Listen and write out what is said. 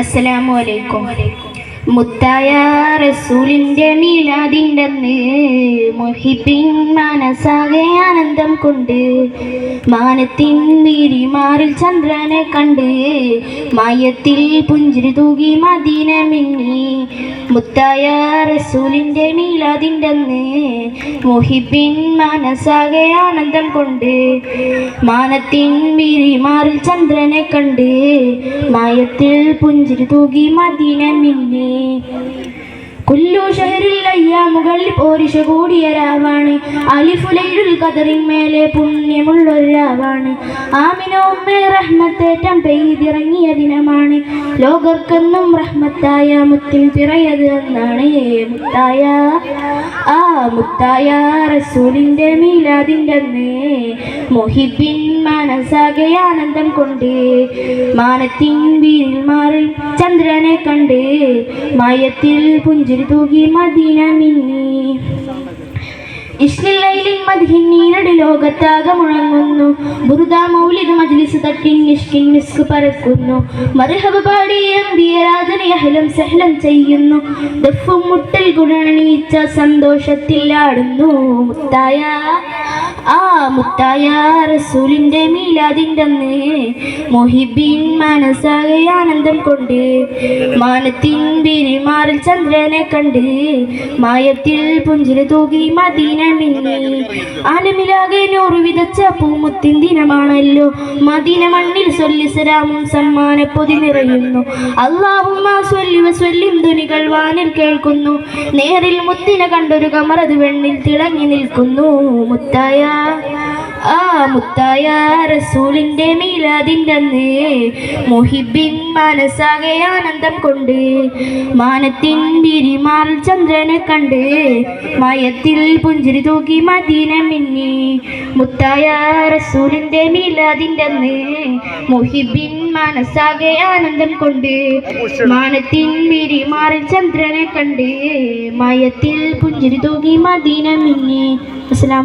അസ്സലാമു അലൈക്കും. മുത്തായ റസൂലിന്റെ മീലാദിന്റെന്ന് മുഹിബിൻ മനസ്സാകെ ആനന്ദം കൊണ്ട് മാനത്തിൻ വീരിമാറിൽ ചന്ദ്രനെ കണ്ട് മായത്തിൽ പുഞ്ചിരി തൂകി മദീന മിന്നി മുത്തായ റസൂലിന്റെ മീലാദിന്റെന്ന് മുഹിബിൻ മനസ്സാകെ ആനന്ദം കൊണ്ട് മാനത്തിൻ വീരിമാറിൽ ചന്ദ്രനെ കണ്ട് മായത്തിൽ പുഞ്ചിരി തൂകി മദീന മിന്നി കുല്ലു ഷഹറിൽ അയ്യാമുകളിൽ പോരിഷ കൂടിയ രാവാണ്. അലിഫുലൈലുൽ കതറിൻ മേലെ പുണ്യമുള്ളൊരു രാവാണ്. ആമിനോമ്മേ റഹ്മത്തേറ്റം പെയ്തിറങ്ങിയ ദിനമാണ്. ലോകർക്കെന്നും റഹ്മത്തായ മുത്തിൽ പിറയത് എന്നാണ് മുത്തായ. ആ മുത്തായ റസൂലിന്റെ മീലാദിന്റെ അന്ന് മൊഹിബിൻ മനസാകെ ആനന്ദം കൊണ്ട് മാനത്തിൻ വീരിൽ മാറി ചന്ദ്രനെ കണ്ട് മയത്തിൽ പുഞ്ചിരി തൂകി മദീന മിന്നി. ഇഷ്ലില്ലയിലിൻ മദ്ഹിൻ നീരടി ലോകത്താകെ മുഴങ്ങുന്നു. ബുറുദ മൗലിദ് മജ്ലിസ് തട്ടിൻ നിഷ്കിൻ മിസ്ക് പരക്കുന്നു. മർഹബ പാടി എംബിയരാജനെ ഹലം സഹലം ചെയ്യുന്നു. ദഫും മുട്ടൽ ഗുണണീച്ച സന്തോഷത്തിൽ ആടുന്നു മുത്തായ. ആ മുത്തായ റസൂലിന്റെ മീലാദിന്റെ അന്ന് മൊഹിബിൻ മനസ്സാകെ ആനന്ദം കൊണ്ട് മാനത്തിൻ ബിരിമാറിൽ ചന്ദ്രനെ കണ്ട് മായത്തിൽ പുഞ്ചിരി തൂകി മദീന മിന്നി ആലമിലാകെ നൂറ് വിതച്ച പൂമുത്തിൻ ദിനമാണല്ലോ. മദീന മണ്ണിൽ സൊല്ലിസരാമും സമ്മാന പൊതി നിറയുന്നു. അള്ളാഹുമ്മ ധ്വനികൾ വാനിൽ കേൾക്കുന്നു. നേരിൽ മുത്തിനെ കണ്ടൊരു കമറത് വെണ്ണിൽ തിളങ്ങി നിൽക്കുന്നു. മുത്തായ മുത്തായ റസൂലിന്റെ മീലാദിന്റെ അന്ന് മുഹിബിൻ മനസ്സാകെ ആനന്ദം കൊണ്ട് മാനത്തിൻ തിരിമാൽ ചന്ദ്രനെ കണ്ട് മയത്തിൽ പുഞ്ചിരി തൂക്കി മദീന മിന്നി. മുത്തായ റസൂലിന്റെ മീലാദിന്റെ അന്ന് മുഹിബിൻ മനസ്സാകെ ആനന്ദം കൊണ്ട് മാനത്തിൻ ബിരിമാറിൽ ചന്ദ്രനെ കണ്ട് മയത്തിൽ പുഞ്ചിരി തൂക്കി മദീന മിന്നി. അസ്സലാമു